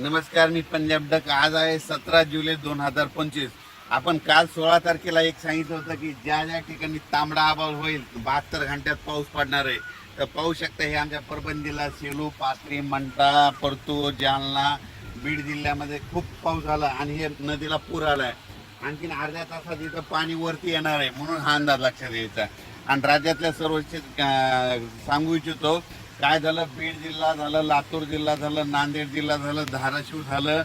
नमस्कार मी पंजाब डक. आज आहे सतरा जुलै दोन हजार पंचवीस. आपण काल सोळा तारखेला एक सांगितलं होतं की ज्या ज्या ठिकाणी तांबडा आबाळ होईल बहात्तर घंट्यात पाऊस पडणार आहे. तर पाहू शकता हे आमच्या परभणी जिल्हा सेलू पाथरी मंठा परतूर जालना बीड जिल्ह्यामध्ये खूप पाऊस आला आणि हे नदीला पूर आला आहे आणखीन अर्ध्या तासात इथं पाणी वरती येणार आहे म्हणून हा अंदाज लक्षात घ्यायचा. आणि राज्यातल्या सर्व सांगू इच्छितो काय झालं? बीड जिल्हा झालं लातूर जिल्हा झालं नांदेड जिल्हा झालं धाराशिव झालं.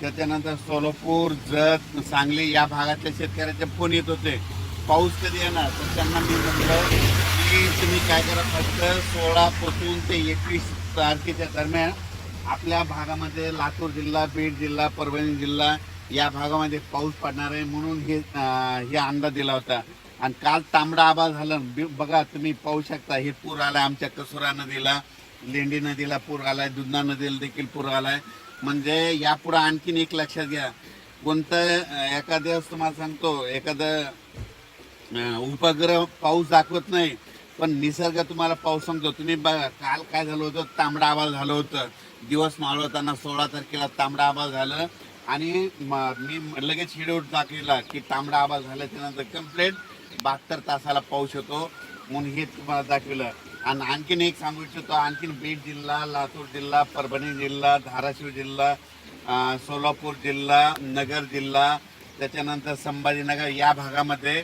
त्याच्यानंतर सोलापूर जत सांगली या भागातल्या शेतकऱ्याचे फोन येत होते. पाऊस कधी येणार? तर त्यांना मी म्हटलं की तुम्ही काय करा फक्त सोळापासून ते एकवीस तारखेच्या दरम्यान आपल्या भागामध्ये लातूर जिल्हा बीड जिल्हा परभणी जिल्हा या भागामध्ये पाऊस पडणार आहे म्हणून हे हे अंदाज दिला होता. आणि काल तांबडा आबा झालं. बघा तुम्ही पाहू शकता हे पूर आलाय आमच्या कसुरा नदीला लेंडी नदीला पूर आलाय दुधना नदीला देखील पूर आलाय. म्हणजे यापुढे आणखीन एक लक्षात घ्या. कोणतं अं, एखाद्या तुम्हाला सांगतो एखादं उपग्रह पाऊस दाखवत नाही पण निसर्ग तुम्हाला पाऊस सांगतो. तुम्ही बघा काल काय झालं होतं? तांबडा आबाळ झालं होतं. दिवस माळवताना सोळा तारखेला तांबडा आबाळ झालं. आणि म- मी लगेच शेड्यूल टाकलेला की तांबडा आवाज झाल्याच्यानंतर कंप्लेंट कंप्लीट बहात्तर तासाला पाऊस होतो. म्हणून हे तुम्हाला दाखवलं. आणि आणखीन एक सांगू इच्छितो आणखीन बीड जिल्हा लातूर जिल्हा परभणी जिल्हा धाराशिव जिल्हा अं, सोलापूर जिल्हा नगर जिल्हा त्याच्यानंतर संभाजीनगर या भागामध्ये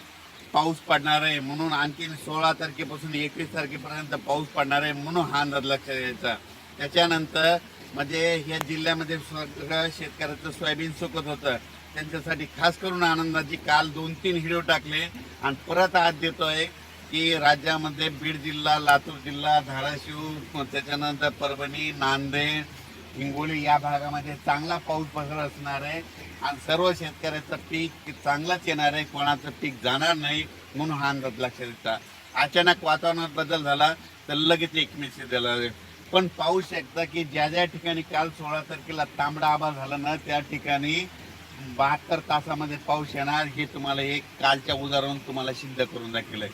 पाऊस पडणार आहे. म्हणून आणखीन सोळा तारखेपासून एकवीस तारखेपर्यंत पाऊस पडणार आहे. म्हणून हा अंदाज लक्षात घ्यायचा त्याच्यानंतर म्हणजे ह्या जिल्ह्यामध्ये सगळं शेतकऱ्याचं सोयाबीन सुकत होतं. त्यांच्यासाठी खास करून आनंदाची काल दोन तीन व्हिडिओ टाकले. आणि परत आज देतोय की राज्यामध्ये बीड जिल्हा लातूर जिल्हा धाराशिव त्याच्यानंतर परभणी नांदेड हिंगोली या भागामध्ये चांगला पाऊस पसरत असणार आहे. आणि सर्व शेतकऱ्याचं पीक चांगलाच येणार आहे. कोणाचं पीक जाणार नाही म्हणून हा अंदाज लक्षात येतात अचानक वातावरणात बदल झाला तर लगेच एक मेसेज दिला पण पाहू शकता की ज्या ज्या ठिकाणी काल सोळा तारखेला तांबडा आभार झाला ना त्या ठिकाणी बहात्तर तासामध्ये पाऊस येणार हे तुम्हाला एक कालच्या उदाहरण तुम्हाला सिद्ध करून दाखवलंय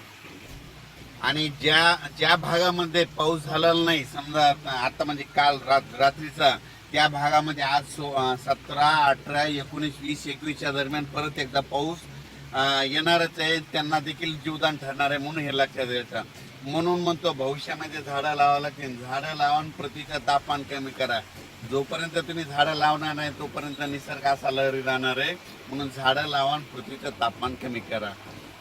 आणि ज्या ज्या भागामध्ये पाऊस झालेला नाही समजा आता म्हणजे काल रात रात्रीचा त्या भागामध्ये आज सो सतरा अठरा एकोणीस वीस एकवीसच्या दरम्यान परत एकदा पाऊस येणारच आहे त्यांना देखील जीवदान ठरणार आहे म्हणून हे लक्षात द्यायचं म्हणून म्हणतो भविष्यामध्ये झाडं लावावं लागतील. झाडं लावून पृथ्वीचं तापमान कमी करा. जोपर्यंत तुम्ही झाडं लावणार नाही तोपर्यंत निसर्ग असा लहरी राहणार आहे. म्हणून झाडं लावून पृथ्वीचं तापमान कमी करा.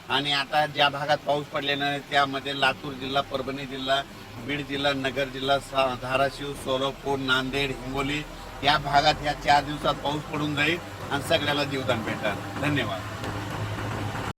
आणि आता ज्या भागात पाऊस पडलेला आहे त्यामध्ये लातूर जिल्हा परभणी जिल्हा बीड जिल्हा नगर जिल्हा सा- धाराशिव सोलापूर नांदेड हिंगोली या भागात या चार दिवसात पाऊस पडून जाईल आणि सगळ्याला जीवदान भेटेल धन्यवाद.